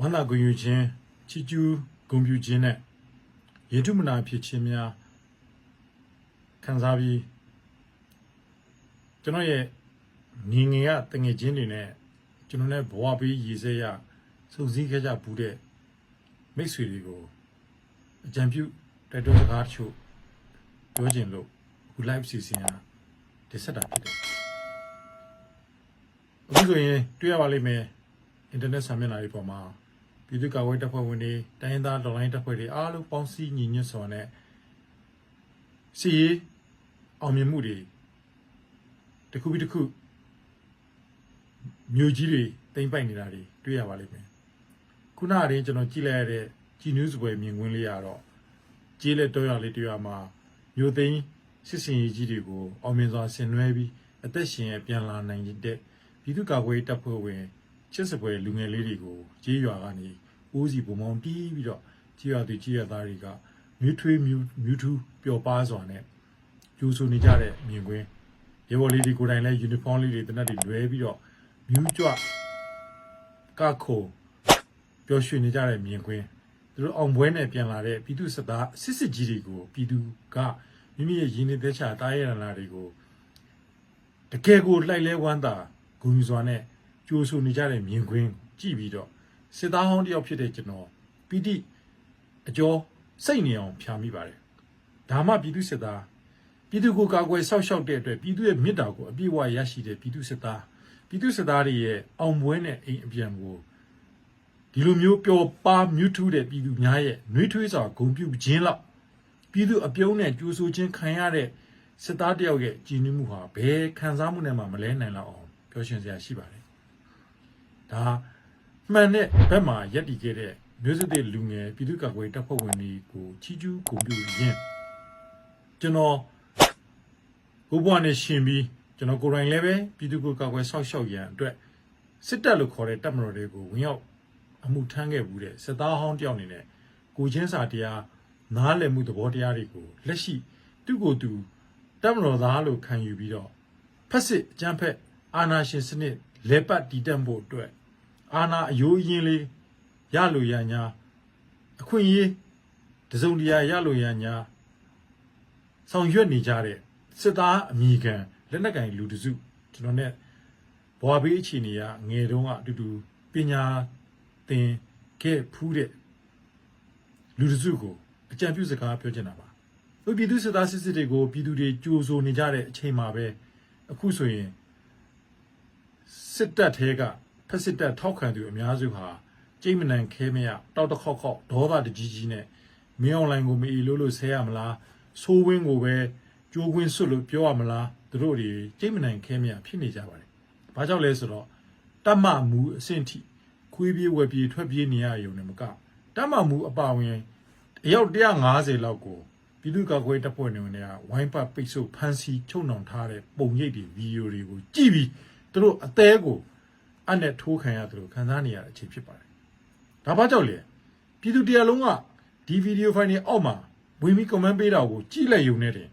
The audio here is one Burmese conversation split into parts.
ဝန္တာဂုဏ်ယူခြင်းချီကျူးဂုဏ်ပြုခြင်းနဲ့ယေတုမနာဖြစ်ခြင်းများခံစားပြီးကျွန်တော်ရဲ့ငငယ်ကတငယ်ချင်းတွေနဲ့ကျွန်တော်နဲ့ဘဝပေးရည်စဲရစုစည်းခဲ့ကြဘူးတဲ့မိတ်ဆွေတွေကိုအကြံပြုတိုက်တွန်းစကားတချို့ပြောခြင်းလို့အခု live စီစဉ်ရတင်ဆက်တာဖြစ်တယ်အခုဆိုရင်တွေ့ရပါလိမ့်မယ်အင်တာနက်ဆာမျက်နှာတွေပေါ်မှာ ပြည်သူ့ကာကွယ်တပ်ဖွဲ့ဝင်တွေတိုင်းရင်းသားဒေါ်လိုင်းတပ်ဖွဲ့တွေအားလုံးပေါင်းစည်းညီညွတ်စွာနဲ့စီရေးအောင်မြင်မှုတွေတစ်ခုပြီးတစ်ခုမြို့ကြီးတွေတိမ့်ပိုက်နေတာတွေတွေ့ရပါလိမ့်မယ်ခုနကတည်းကကျွန်တော်ကြည့်လိုက်ရတဲ့ကြည်နူးစပွဲမြင်ကွင်းလေးကတော့ကြေးလက်တော့ရလေးတွေ့ရမှာမြို့သိမ်းစစ်စင်ရေးကြီးတွေကိုအောင်မြင်စွာဆင်နွှဲပြီးအသက်ရှင်ရပြန်လာနိုင်တဲ့ပြည်သူ့ကာကွယ်ရေးတပ်ဖွဲ့ဝင်ချစ်စပွဲလူငယ်လေးတွေကိုကြေးရွာကနေ ဦးစီပုံမောင်းပြီးပြီးတော့ကြေးရွာသူကြေးရွာသားတွေကမြူထွေးမြူမြူထူးပျော်ပါစွာနဲ့ကျူဆူနေကြတဲ့မြင်ကွင်းရေဘော်လေးတွေကိုယ်တိုင်လည်းယူနီဖောင်းလေးတွေတနက်တွေလွဲပြီးတော့မြူးကြွကခုံပျော်ရွှင်နေကြတဲ့မြင်ကွင်းသူတို့အောင်ပွဲနဲ့ပြန်လာတဲ့ပြည်သူစစ်သားစစ်စစ်ကြီးတွေကိုပြည်သူကမိမိရဲ့ရင်းနှီးသက်ချာတားရရလာတွေကိုတကယ်ကိုလိုက်လဲဝမ်းသာဂုဏ်ယူစွာနဲ့ကြိုးဆူနေကြတဲ့မြင်ကွင်းကြည့်ပြီးတော့ စစ်သားဟောင်းတယောက်ဖြစ်တဲ့ကျွန်တော်ပီတိအကျော်စိတ်နေအောင်ဖြာမိပါတယ်ဒါမှပြည်သူစစ်သားပြည်သူကိုကာကွယ်ဆောက်ရှောက်တဲ့အတွက်ပြည်သူရဲ့မေတ္တာကိုအပြည့်အဝရရှိတဲ့ပြည်သူစစ်သားပြည်သူစစ်သားတွေရဲ့အောင်ပွဲနဲ့အိမ်အပြန်ကိုဒီလိုမျိုးပျော်ပါမြူးထူးတဲ့ပြည်သူများရဲ့နှွေးထွေးစွာဂုဏ်ပြုခြင်းလောက်ပြည်သူအပြုံးနဲ့ကြိုးဆူခြင်းခံရတဲ့စစ်သားတယောက်ရဲ့ကြည်နူးမှုဟာဘယ်ခံစားမှုနဲ့မှမလဲနိုင်လောက်အောင်ပြောရှင်စရာရှိပါတယ်ဒါ မှန်တဲ့ဘက်မှာရက်တည်ခဲ့တဲ့မျိုးစစ်တဲ့လူငယ်ပြည်သူ့ကာကွယ်တပ်ဖွဲ့ဝင်တွေကိုချီးကျူးဂုဏ်ပြုရင်းကျွန်တော်ဘိုးဘွားနဲ့ရှင်ပြီးကျွန်တော်ကိုယ်တိုင်လည်းပဲပြည်သူ့ကိုကာကွယ်ဆောက်ရှောက်ရန်အတွက်စစ်တပ်လို့ခေါ်တဲ့တပ်မတော်တွေကိုဝင်ရောက်အမှုထမ်းခဲ့ဘူးတဲ့စစ်သားဟောင်းတယောက်အနေနဲ့ကိုချင်းစာတရားနားလည်မှုသဘောတရားတွေကိုလက်ရှိသူ့ကိုယ်သူတပ်မတော်သားလို့ခံယူပြီးတော့ဖက်စစ်အကြမ်းဖက်အာဏာရှင်စနစ်လဲပတ်တည်တံ့ဖို့အတွက် အာဏာအယိုးအရင်လေးရလို့ရညာအခွင့်အရေးတစုံတရာရလို့ရညာဆောင်ရွက်နေကြတဲ့စစ်သားအမိခံလက်နက်ကင်လူတစုကျွန်တော် ਨੇ ဘွာဘေးအခြေအနေကငယ်တုန်းကအတူတူပညာသင်ခဲ့ဖူးတဲ့လူတစုကိုအကြံပြုစကားပြောချင်တာပါ။ပြည်သူစစ်သားစစ်စစ်တွေကိုပြည်သူတွေကြိုးဆိုနေကြတဲ့အချိန်မှာပဲအခုဆိုရင်စစ်တပ်ထဲက ဖက်စစ်တပ်ထောက်ခံသူအများစုဟာကြိတ်မနန်ခဲမရတောက်တခေါက်ခေါက်ဒေါသတကြီးကြီးနဲ့မင်းအွန်လိုင်းကိုမအီလို့လို့ဆဲရမလားဆိုးဝင်းကိုပဲကြိုးကွင်းစွတ်လို့ပြောရမလားသူတို့တွေကြိတ်မနန်ခဲမရဖြစ်နေကြပါတယ်။ဘာကြောင့်လဲဆိုတော့တတ်မှမူအဆင့်ထိခွေးပြေးဝက်ပြေးထွက်ပြေးနေရရုံနဲ့မကတတ်မှမူအပါဝင်အယောက်150လောက်ကိုပြည်သူ့ကာကွယ်တပ်ဖွဲ့တွေနဲ့ဝိုင်းပတ်ပိတ်ဆို့ဖမ်းဆီးချုပ်နှောင်ထားတဲ့ပုံရိပ်တွေဗီဒီယိုတွေကိုကြည့်ပြီးသူတို့အသေးကို အနဲ့ထိုးခံရတယ်လို့ခံစားနေရတဲ့အချိန်ဖြစ်ပါတယ်။ဒါဘာကြောင့်လဲပြည်သူတရားလုံးကဒီဗီဒီယိုဖိုင်တွေအောက်မှာဝင်ပြီး comment ပေးတာကိုကြည့်လိုက်ရုံနဲ့တင်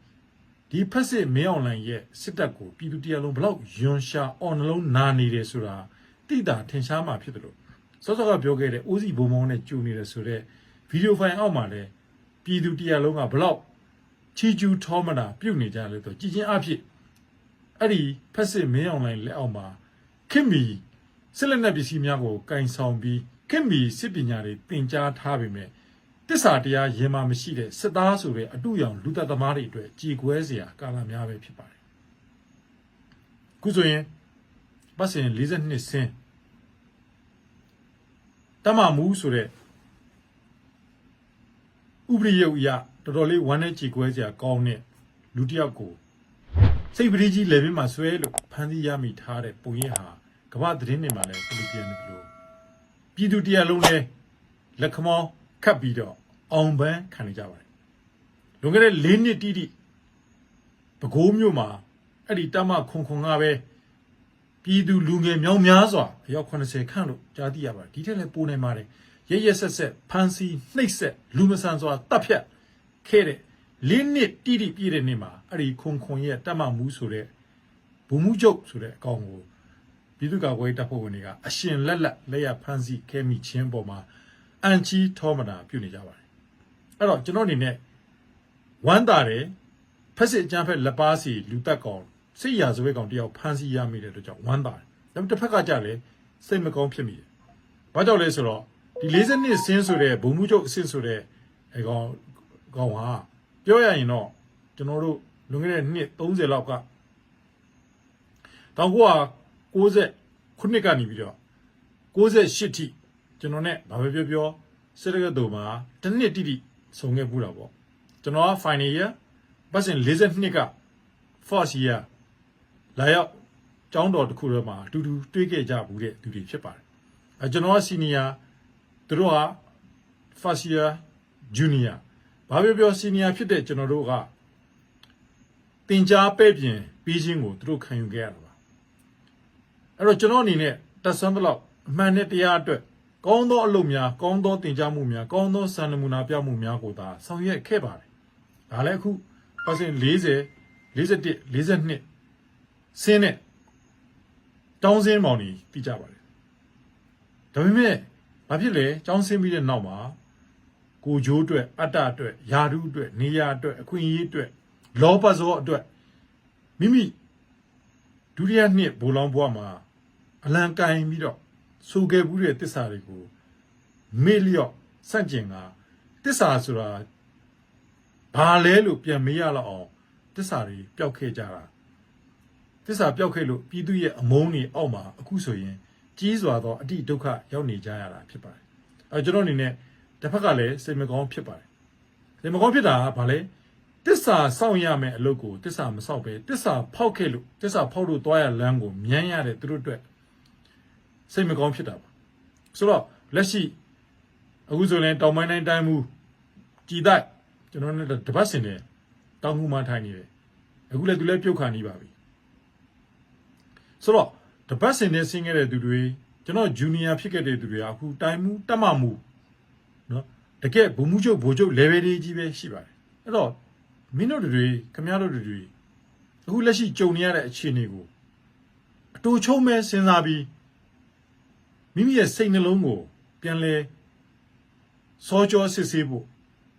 ဒီဖက်စစ်မင်းအွန်လိုင်းရဲ့စစ်တပ်ကိုပြည်သူတရားလုံးဘလောက်ယွန်ရှာအော်နှလုံးနာနေတယ်ဆိုတာတိတာထင်ရှားမှာဖြစ်တယ်လို့စောစောကပြောခဲ့တဲ့အိုးစီဘုံမောင်းနဲ့ကြိုနေတယ်ဆိုတော့ဗီဒီယိုဖိုင်အောက်မှာလည်းပြည်သူတရားလုံးကဘလောက်ချီကျူးထောမနာပြုတ်နေကြလဲဆိုကြည်ချင်းအဖြစ်အဲ့ဒီဖက်စစ်မင်းအွန်လိုင်းလက်အောက်မှာခင်မီ စစ်လက်နက်ပစ္စည်းများကိုကင်ဆောင်ပြီးခင်မီစစ်ပညာတွေတင် जा ထားပေမဲ့တစ္ဆာတရားရင်မာမရှိတဲ့စစ်သားဆိုတဲ့အတူရောင်လူသက်သမားတွေအတွက်ကြေကွဲစရာကာလများပဲဖြစ်ပါတယ်ခုဆိုရင်ပတ်စင်42ဆင်းတမမူဆိုတဲ့ဥပဒေရုပ်အရတော်တော်လေးဝမ်းနဲ့ကြေကွဲစရာကောင်းတဲ့လူတစ်ယောက်ကိုစိတ်ပရိကြီးလေပင်မှာဆွဲလို့ဖမ်းဆီးရမိထားတဲ့ပုံရိပ်ဟာ ကမ္ဘာသတင်းတွေမှာလည်းဖိလစ်ပြန်နေလို့ပြည်သူတရားလုံးလည်းလက်ခမောင်းခတ်ပြီးတော့အောင်ပန်းခံနေကြပါတယ်လွန်ခဲ့တဲ့၄နှစ်တိတိပဲခူးမြို့မှာအဲ့ဒီတမခွန်ခွန်ကပဲပြည်သူလူငယ်မြောင်များစွာအယောက်80ခန့်လို့ကြားသိရပါတယ်ဒီထက်လည်းပိုနိုင်ပါတယ်ရရဆက်ဆက်ဖမ်းဆီးနှိပ်စက်လူမဆန်စွာတပ်ဖြတ်ခဲ့တဲ့လင်းနှစ်တိတိပြည့်တဲ့နေ့မှာအဲ့ဒီခွန်ခွန်ရဲ့တတ်မှမူဆိုတဲ့ဘူမှုချုပ်ဆိုတဲ့အကောင်ကို ပြည်သူ့ကာကွယ်ရေးတပ်ဖွဲ့ဝင်တွေကအရှင်လက်လက်လက်ရဖမ်းဆီးခဲမိခြင်းပေါ်မှာအန်ချီထောမနာပြုနေကြပါတယ်အဲ့တော့ကျွန်တော်အနေနဲ့ဝမ်းသာတယ်ဖက်စစ်အကြမ်းဖက်လက်ပါစီလူတက်ကောင်စိတ်ရာဇဝဲကောင်တယောက်ဖမ်းဆီးရမိတဲ့အတွက်ကြောင့်ဝမ်းသာတယ်ဒါပေမဲ့တစ်ဖက်ကကြလည်းစိတ်မကောင်းဖြစ်မိတယ်ဘာကြောင့်လဲဆိုတော့ဒီ40နှစ်ဆင်းဆိုတဲ့ဘုံမှုချုပ်အဆင့်ဆိုတဲ့အဲကောင်ကောင်ဟာပြောရရင်တော့ကျွန်တော်တို့လွန်ခဲ့တဲ့နှစ်30လောက်ကတောင်ကူက 90ခုနှစ်ကနေပြီးတော့68ထိကျွန်တော်နဲ့ဘာပဲပြောပြောစစ်တကတူမှာတစ်နှစ်တိတိဆုံခဲ့ပူးတာပေါ့ကျွန်တော်က final year ပတ်စင်42က first year လာရောက်ကျောင်းတော်တစ်ခုထဲမှာအတူတူတွေ့ခဲ့ကြဘူးတဲ့သူတွေဖြစ်ပါတယ်အဲကျွန်တော်က senior သူတို့က first year junior ဘာပြောပြော senior ဖြစ်တဲ့ကျွန်တော်တို့ကတင် जा ပဲ့ပြင်ပြီးချင်းကိုသူတို့ခံယူခဲ့ရတာပါ အဲ့တော့ကျွန်တော်အနေနဲ့တက်ဆန်းတလောက်အမှန်နဲ့တရားအတွက်ကောင်းသောအလုပ်များကောင်းသောတင် जा မှုများကောင်းသောစံနမူနာပြမှုများကိုသာဆောင်ရွက်ခဲ့ပါတယ်ဒါလည်းအခုပတ်စင်40 41 42ဆင်းနဲ့တောင်းစင်းမောင်ကြီးပြကြပါတယ်ဒါပေမဲ့ဘာဖြစ်လဲကျောင်းဆင်းပြီးတဲ့နောက်မှာကိုဂျိုးအတွက်အတ္တအတွက်ယာရုအတွက်နေရာအတွက်အခွင့်အရေးအတွက်လောဘဇောအတွက်မိမိဒုတိယနှစ်ဘိုးလောင်းဘွားမှာ အလံကင်ပြီးတော့စူခဲ့ဘူးတဲ့တစ္ဆာတွေကိုမေ့လျော့စန့်ကျင်ကတစ္ဆာဆိုတာဘာလဲလို့ပြန်မေးရလောက်အောင်တစ္ဆာတွေပျောက်ခဲ့ကြတာတစ္ဆာပျောက်ခဲ့လို့ပြည်သူရဲ့အမုန်းတွေအောက်မှာအခုဆိုရင်ကြီးစွာသောအတိဒုက္ခရောက်နေကြရတာဖြစ်ပါတယ်အဲကျွန်တော်အနေနဲ့တစ်ဖက်ကလည်းစိတ်မကောင်းဖြစ်ပါတယ်စိတ်မကောင်းဖြစ်တာကဘာလဲတစ္ဆာစောင့်ရမယ်အလုပ်ကိုတစ္ဆာမစောင့်ပဲတစ္ဆာဖောက်ခဲ့လို့တစ္ဆာဖောက်လို့တွားရလမ်းကိုမြန်းရတဲ့သူတို့အတွက် စိတ်မကောင်းဖြစ်တာပါဆိုတော့လက်ရှိအခုဆိုရင်တောင်ပိုင်းတိုင်းတိုင်းမူကြည်တိုက်ကျွန်တော်တို့တပတ်စင်တယ်တောင်မှုမှထိုင်နေတယ်အခုလည်းသူလည်းပြုတ်ခါနေပါပြီဆိုတော့တပတ်စင်နဲ့ဆင်းခဲ့တဲ့သူတွေကျွန်တော်ဂျူနီယာဖြစ်ခဲ့တဲ့သူတွေကအခုတိုင်းမှုတက်မှမှုနော်တကယ်ဘုံမှုချုပ်ဘိုလ်ချုပ် level တွေကြီးပဲရှိပါတယ်အဲ့တော့မင်းတို့တွေခင်ဗျားတို့တွေအခုလက်ရှိကြုံနေရတဲ့အခြေအနေကိုအတူချုံမဲ့စဉ်းစားပြီး မိမိရဲ့စိတ်နှလုံးကိုပြန်လဲစောကြောစစ်ဆေးဖို့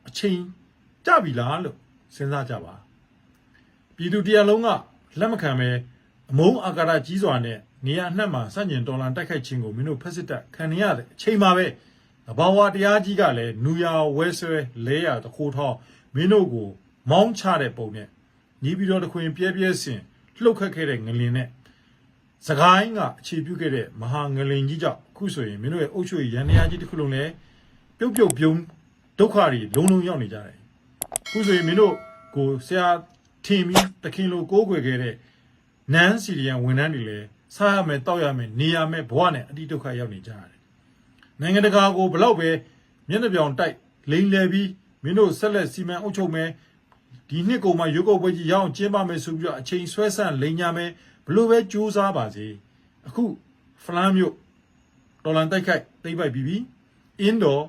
အချိန်ကြပြီလားလို့စဉ်းစားကြပါပြည်သူတရားလုံးကလက်မခံပဲအမုန်းအာကာရကြီးစွာနဲ့နေရာအနှံ့မှာစန့်ကျင်တော်လှန်တိုက်ခိုက်ခြင်းကိုမင်းတို့ဖက်စစ်တပ်ခံရတဲ့အချိန်မှာပဲအဘာဝတရားကြီးကလည်းနူယာဝဲဆွဲလဲရတခိုးထောင်းမင်းတို့ကို မောင်းချတဲ့ပုံနဲ့ညီပြီးတော့တခွင်ပြဲပြဲစင်လှုပ်ခတ်ခဲ့တဲ့ငလင်နဲ့ စကိုင်းကအခြေပြုခဲ့တဲ့မဟာငလင်ကြီးကြောင့်အခုဆိုရင်မင်းတို့ရဲ့အုပ်ချုပ်ရေးရန်ရာကြီးတစ်ခုလုံးလည်းပြုတ်ပြုတ်ပြုံးဒုက္ခတွေလုံးလုံးရောက်နေကြတယ်အခုဆိုရင်မင်းတို့ကိုဆရာထင်ပြီးတခင်လိုကိုးကွယ်ခဲ့တဲ့နန်းစီရီယန်ဝန်ထမ်းတွေလည်းစားရမယ်တောက်ရမယ်နေရမယ်ဘဝနဲ့အတိဒုက္ခရောက်နေကြရတယ်နိုင်ငံတကာကိုဘလောက်ပဲမျက်နှာပြောင်တိုက်လိန်လဲပြီးမင်းတို့ဆက်လက်စီမံအုပ်ချုပ်မယ်ဒီနှစ်ကုန်မှာရုပ်ကုပ်ပွဲကြီးရအောင်ကျင်းပမယ်ဆိုပြီးတော့အချိန်ဆွဲဆန့်လိန်ညာမယ် ဘလို့ပဲကြိုးစားပါစေအခုဖလန်မြို့တော်လန်တိုက်ခိုက်သိမ့်ပိုက်ပြီးပြီအင်းတော်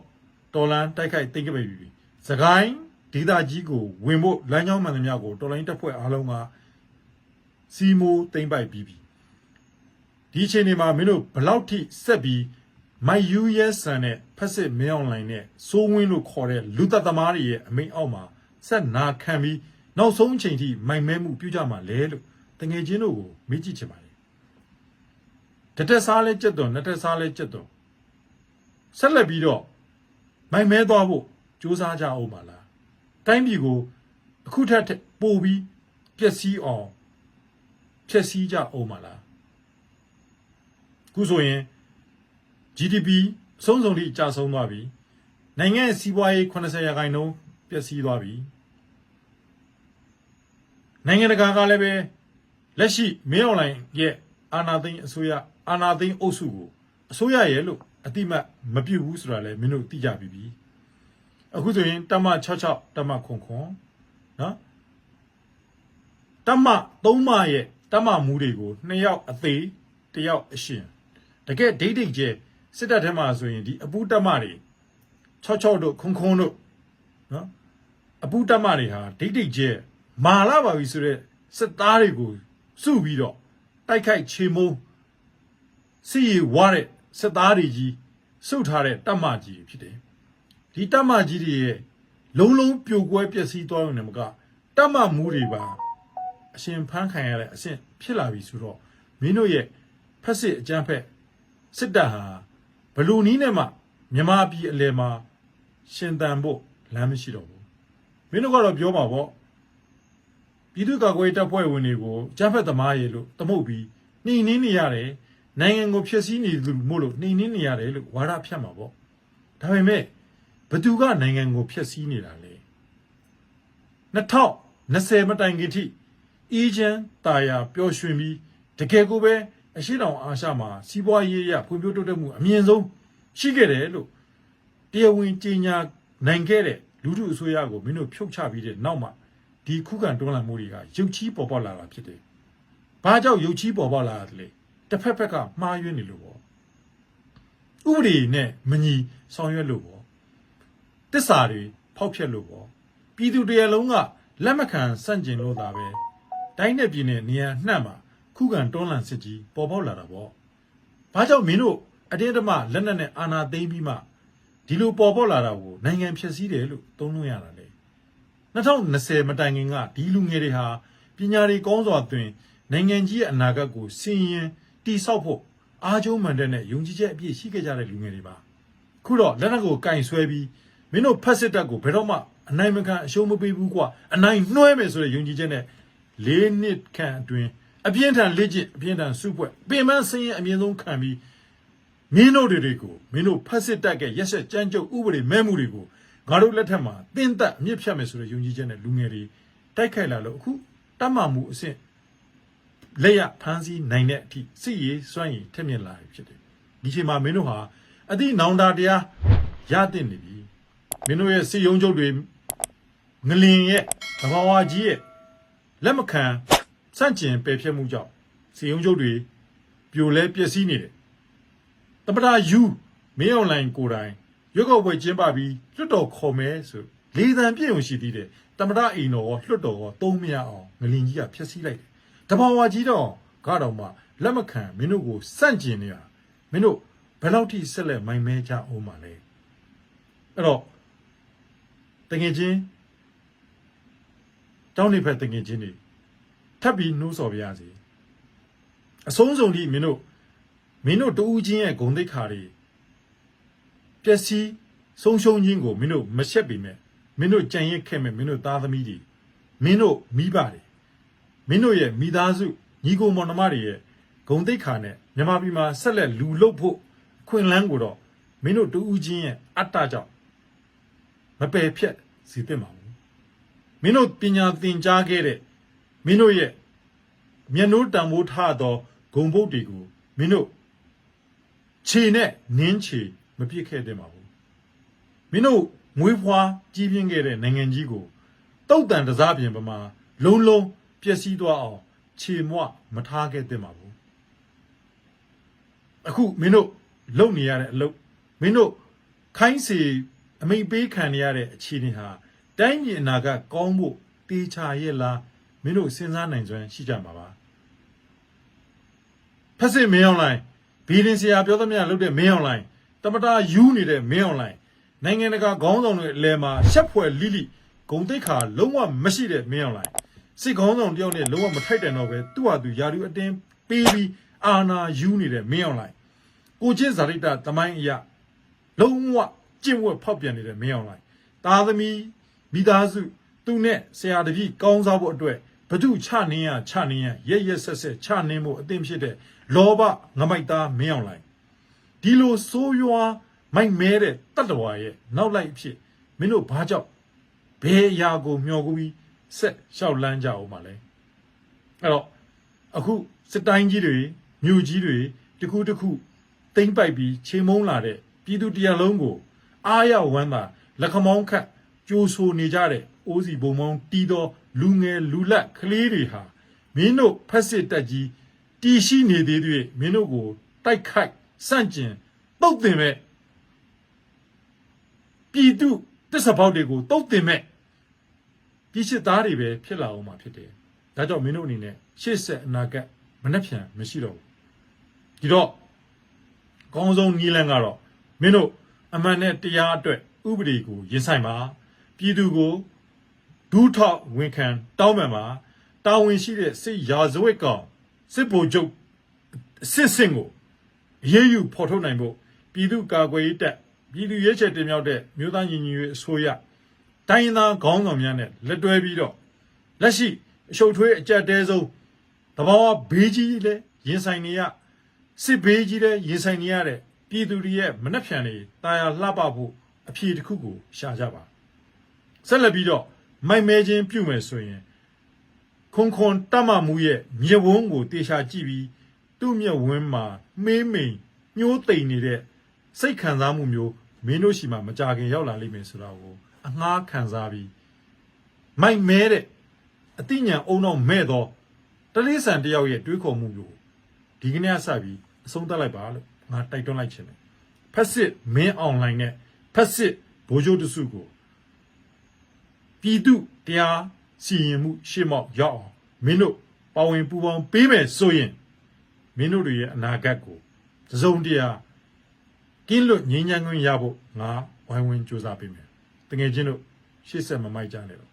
တော်လန်တိုက်ခိုက်သိမ့်ပိုက်ပြီးပြီစကိုင်းဒေသကြီးကိုဝင်ဖို့လမ်းကြောင်းမှန်သမျှကိုတော်လိုင်းတပ်ဖွဲ့အားလုံးကစီမိုးသိမ့်ပိုက်ပြီးပြီဒီအချိန်ဒီမှာမင်းတို့ဘလောက်ထိဆက်ပြီးမိုက်ယူရဲဆန်နဲ့ဖက်စစ်မင်းအောင်လိုင်းနဲ့စိုးဝင်းလို့ခေါ်တဲ့လူသက်သမားတွေရဲ့အမိန့်အောက်မှာဆက်နာခံပြီးနောက်ဆုံးအချိန်ထိမိုက်မဲမှုပြုကြမှာလဲလို့ တငယ်ချင်းတို့ကိုမေးကြည့်ချင်ပါတယ်တတက်စားလဲကြက်တော်နှစ်တက်စားလဲကြက်တော်ဆက်လက်ပြီးတော့မိုက်မဲသွားဖို့စူးစမ်းကြအောင်ပါလားတိုင်းပြည်ကိုအခုထက်ပိုပြီးပျက်စီးအောင်ဖျက်ဆီးကြအောင်ပါလားခုဆိုရင် GDP အဆုံးစုံထိကျဆုံးသွားပြီနိုင်ငံရဲ့စီးပွားရေး80ရာခိုင်နှုန်းပျက်စီးသွားပြီနိုင်ငံတကာကလည်းပဲ လက်ရှိမင်းအွန်လိုင်းရဲ့အာဏာသိမ်းအစိုးရအာဏာသိမ်းအုပ်စုကိုအစိုးရရဲ့လို့အတိမတ်မပြုတ်ဘူးဆိုတာလည်းမင်းတို့သိကြပြီပြီအခုဆိုရင်တမ66တမခွန်ခွန်နော်တမ3မရဲ့တမမူတွေကိုနှစ်ယောက်အသေးတစ်ယောက်အရှင်တကယ်ဒိတ်ဒိတ်ကျဲစစ်တပ်ထဲမှာဆိုရင်ဒီအပူတက်မတွေ66တို့ခွန်ခွန်တို့နော်အပူတက်မတွေဟာဒိတ်ဒိတ်ကျဲမာလာပါပြီဆိုတော့စစ်သားတွေကို စုပြီးတော့တိုက်ခိုက်ချေမုန်းစီရီဝါတဲ့စစ်သားတွေကြီးစုထားတဲ့တပ်မကြီးတွေဖြစ်တယ်ဒီတပ်မကြီးတွေရဲ့လုံးလုံးပြိုကွဲပျက်စီးသွားရုံနဲ့မကတပ်မမှုတွေပါအရှင်ဖန်းခံရတဲ့အဆင့်ဖြစ်လာပြီဆိုတော့မင်းတို့ရဲ့ဖက်စစ်အကြမ်းဖက်စစ်တပ်ဟာဘလူနီးနဲ့မှမြမပြည်အလယ်မှာရှင်တန်ဖို့လမ်းမရှိတော့ဘူးမင်းတို့ကတော့ပြောမှာပေါ့ ပြည်သူ့ကာကွယ်ရေးတပ်ဖွဲ့ဝင်တွေကိုကြားဖက်သမားရေလို့တမုတ်ပြီးနှိမ်နှင်းနေရတယ်နိုင်ငံကိုဖျက်ဆီးနေသူမို့လို့နှိမ်နှင်းနေရတယ်လို့ဝါဒဖြတ်မှာပေါ့ဒါပေမဲ့ဘသူကနိုင်ငံကိုဖျက်ဆီးနေတာလဲ2020မတိုင်ခင်ထိအေဂျန်တာယာပျော်ရွှင်ပြီးတကယ်ကိုပဲအရှိတောင်အာရှမှာစီးပွားရေးရဖွံ့ဖြိုးတိုးတက်မှုအမြင့်ဆုံးရှိခဲ့တယ်လို့တရားဝင်ကြေညာနိုင်ခဲ့တဲ့လူထုအစိုးရကိုမင်းတို့ဖြုတ်ချပြီးတဲ့နောက်မှာ ဒီခုခံတွန်းလှန်မှုတွေကရုပ်ချီးပေါ်ပေါက်လာတာဖြစ်တယ်။ဘာကြောင့်ရုပ်ချီးပေါ်ပေါက်လာတာလဲ။တစ်ဖက်ဖက်ကမှားယွင်းနေလို့ပေါ့။ဥပဒေနဲ့မညီဆောင်ရွက်လို့ပေါ့။တစ္ဆာတွေဖောက်ဖျက်လို့ပေါ့။ပြည်သူတရားလုံးကလက်မခံစန့်ကျင်လို့သာပဲ။တိုင်းနဲ့ပြည်နယ်နေရာနှံ့မှာခုခံတွန်းလှန်စစ်ကြီးပေါ်ပေါက်လာတာပေါ့။ဘာကြောင့်မင်းတို့အတင်းအဓမ္မလက်နက်နဲ့အာဏာသိမ်းပြီးမှဒီလိုပေါ်ပေါက်လာတာကိုနိုင်ငံဖျက်ဆီးတယ်လို့သုံးလို့ရတာလေ။ 2020မတိုင်ခင်ကဒီလူငယ်တွေဟာပညာတွေကောင်းစွာသွင်းနိုင်ငံကြီးရဲ့အနာဂတ်ကိုစင်ရင်တိဆောက်ဖို့အားကျုံးမှန်တဲ့နဲ့ယုံကြည်ချက်အပြည့်ရှိခဲ့ကြတဲ့လူငယ်တွေပါခုတော့လက်နက်ကိုကင်ဆွဲပြီးမင်းတို့ဖက်စစ်တပ်ကိုဘယ်တော့မှအနိုင်မခံအရှုံးမပေးဘူးကွာအနိုင်နှွှဲမယ်ဆိုတဲ့ယုံကြည်ချက်နဲ့၄နှစ်ခန့်အတွင်းအပြင်းထန်လက်ကျင့်အပြင်းထန်စုပွဲပင်မစင်းရင်အမြင့်ဆုံးခံပြီးမင်းတို့တွေကိုမင်းတို့ဖက်စစ်တက်ကရက်ဆက်ကြမ်းကြုတ်ဥပဒေမဲ့မှုတွေကို ငါတို့လက်ထက်မှာတင်းသက်အမြင့်ဖြတ်မယ်ဆိုတဲ့ယုံကြည်ချက်နဲ့လူငယ်တွေတိုက်ခိုက်လာလို့အခုတတ်မှမှုအဆင့်လက်ရဖမ်းဆီးနိုင်တဲ့အထိစစ်ရေးစွမ်းရည်ထက်မြက်လာပြီဖြစ်တယ်ဒီချိန်မှာမင်းတို့ဟာအသည့်နောင်တာတရားရတဲ့နေပြီမင်းတို့ရဲ့စစ်ရုံးချုပ်တွေငလင်ရဲ့သဘာဝကြီးရဲ့လက်မခံစန့်ကျင်ပယ်ဖျက်မှုကြောင့်စစ်ရုံးချုပ်တွေပြိုလဲပျက်စီးနေတယ်တပတာယူမင်းအွန်လိုင်းကိုယ်တိုင် ရွက်ကောက်ပွဲကျင်းပပြီးလွတ်တော်ခေါ်မယ်ဆိုလေသံပြည့်ုံရှိသေးတယ်တမတာအိမ်တော်ရောလွတ်တော်ရောသုံးမရအောင်ငလင်ကြီးကဖျက်ဆီးလိုက်တယ်တဘာဝကြီးတော့ကတော့မှလက်မခံမင်းတို့ကိုစန့်ကျင်နေတာမင်းတို့ဘယ်လောက်ထိဆက်လက်မိုင်မဲကြအောင်ပါလဲအဲ့တော့တကယ်ချင်းတောင်းနေဖက်တကယ်ချင်းတွေထပ်ပြီးနှိုးဆော်ပြရစီအဆုံးစုံထိမင်းတို့မင်းတို့တူးချင်းရဲ့ဂုံတိတ်ခါတွေ ပျက်စီးဆုံးရှုံးခြင်းကိုမင်းတို့မရှက်ပေမဲ့မင်းတို့ကြံရစ်ခဲ့မဲ့မင်းတို့သားသမီးတွေမင်းတို့မိဘတွေမင်းတို့ရဲ့မိသားစုညီကိုမောင်နှမတွေရဲ့ဂုံတိတ်ခါနဲ့မြန်မာပြည်မှာဆက်လက်လူလုတ်ဖို့အခွင့်အလန်းကိုတော့မင်းတို့တူးချင်းရဲ့အတ္တကြောင့်မပယ်ဖြတ်စီသင့်ပါဘူးမင်းတို့ပညာသင်ကြားခဲ့တဲ့မင်းတို့ရဲ့မျက်နှိုးတံမိုးထားသောဂုံပုတ်တွေကိုမင်းတို့ခြေနဲ့နင်းခြေ မပြစ်ခဲ့တဲ့မှာဘူးမင်းတို့မွေးဖွားကြီးပြင်းခဲ့တဲ့နိုင်ငံကြီးကိုတုတ်တန်တစားပြင်ပမာလုံးလုံးပျက်စီးသွားအောင်ခြေမွမထားခဲ့တဲ့မှာဘူးအခုမင်းတို့လုံနေရတဲ့အလုပ်မင်းတို့ခိုင်းစီအမိတ်ပေးခံနေရတဲ့အခြေအနေဟာတိုင်းပြည်အနာဂတ်ကောင်းဖို့တေချာရဲ့လားမင်းတို့စဉ်းစားနိုင်စွမ်းရှိကြမှာပါဖက်စစ်မင်းအောင်လိုင်းဘီလင်ဆရာပြောသမျှလုပ်တဲ့မင်းအောင်လိုင်း တမတာယူနေတဲ့မင်းအောင်လိုင်းနိုင်ငံတကာခေါင်းဆောင်တွေအလဲမှာရှက်ဖွယ်လိလိဂုံတိတ်ခါလုံးဝမရှိတဲ့မင်းအောင်လိုင်းစစ်ခေါင်းဆောင်တယောက်နဲ့လုံးဝမထိုက်တန်တော့ပဲသူ့ဟာသူယာတူအတင်းပေးပြီးအာနာယူနေတဲ့မင်းအောင်လိုင်းကိုချင်းဇာတိတသမိုင်းအရာလုံးဝကျင့်ဝတ်ဖောက်ပြန်နေတဲ့မင်းအောင်လိုင်းသားသမီးမိသားစုသူနဲ့ဆရာတပည့်ကောင်းစားဖို့အတွက်ဘသူချနင်းရချနင်းရရက်ရက်ဆက်ဆက်ချနင်းဖို့အသင့်ဖြစ်တဲ့လောဘငမိုက်သားမင်းအောင်လိုင်း ဒီလိုဆိုးရွားမိုက်မဲတဲ့တတ္တဝါရဲ့နောက်လိုက်အဖြစ်မင်းတို့ဘာကြောင့်ဘယ်အရာကိုမျှော်ကူပြီးဆက်လျှောက်လန်းကြအောင်မလဲအဲ့တော့အခုစစ်တိုင်းကြီးတွေမြို့ကြီးတွေတစ်ခုတစ်ခုတိမ့်ပိုက်ပြီးချိန်မုံလာတဲ့ပြည်သူတရားလုံးကို အားရဝမ်းသာလက်ခမောင်းခတ်ကြိုးဆိုနေကြတဲ့အိုးစီဘုံမောင်းတီးသောလူငယ်လူလတ်ကလေးတွေဟာမင်းတို့ဖက်စစ်တက်ကြီးတီရှိနေသေးသေးမင်းတို့ကိုတိုက်ခိုက် စန့်ကျင်တုတ်တင်မဲ့ပြည်သူတစ္ဆပေါက်တွေကိုတုတ်တင်မဲ့ပြည်ချစ်သားတွေပဲဖြစ်လာအောင်မှာဖြစ်တယ်ဒါကြောင့်မင်းတို့အနေနဲ့ရှေ့ဆက်အနာဂတ်မနှက်ဖြန်မရှိတော့ဘူးဒီတော့အကောင်းဆုံးနည်းလမ်းကတော့မင်းတို့အမှန်နဲ့တရားအတွက်ဥပဒေကိုရင်ဆိုင်ပါပြည်သူကိုဒူးထောက်ဝန်ခံတောင်းပန်ပါတာဝန်ရှိတဲ့စစ်ရာဇဝတ်ကောင်စစ်ဗိုလ်ချုပ်အစစ်စင်ကို အရေးယူဖော်ထုတ်နိုင်ဖို့ပြည်သူ့ကာကွယ်ရေးတပ်ပြည်သူ့ရဲချက်တင်မြောက်တဲ့မြို့သားညီညွတ်ရေးအစိုးရတိုင်းရင်းသားခေါင်းဆောင်များနဲ့လက်တွဲပြီးတော့လက်ရှိအရှုပ်ထွေးအကြက်တဲဆုံးတဘာဝဘေးကြီးလည်းရင်ဆိုင်နေရစစ်ဘေးကြီးတဲ့ရင်ဆိုင်နေရတဲ့ပြည်သူတွေရဲ့မနှက်ဖြန်တွေတာယာလှပဖို့အဖြေတစ်ခုကိုရှာကြပါဆက်လက်ပြီးတော့မိုက်မဲချင်းပြုမယ်ဆိုရင်ခွန်ခွန်တတ်မမှုရဲ့မြေဝန်းကိုတေချာကြည့်ပြီး သူ့မျက်ဝန်းမှာမေးမိန်ညှိုးတိမ်နေတဲ့စိတ်ခံစားမှုမျိုးမင်းတို့ရှိမှမကြခင်ရောက်လာလိမ့်မယ်ဆိုတာကိုအငှားခံစားပြီးမိုက်မဲတဲ့အတိညာအုံတော့မဲ့တော့တလေးဆန်တယောက်ရဲ့တွေးခေါ်မှုမျိုးဒီကနေ့ကစပြီးအဆုံးသတ်လိုက်ပါလို့ငါတိုက်တွန်းလိုက်ချင်တယ်ဖက်စစ်မင်းအွန်လိုင်းနဲ့ဖက်စစ်ဘိုးကျိုးတစုကိုပြည်သူတရားစီရင်မှုရှေ့မောက်ရောက်အောင်မင်းတို့ပါဝင်ပူပေါင်းပေးမယ်ဆိုရင် မင်းတို့တွေရဲ့အနာဂတ်ကိုသစုံတရာကင်းလွတ်ငြိမ်းချမ်းခွင့်ရဖို့ငါဝိုင်းဝန်းကြိုးစားပေးမယ်တကယ်ချင်းတို့ရှေ့ဆက်မမိုက်ကြနဲ့တော့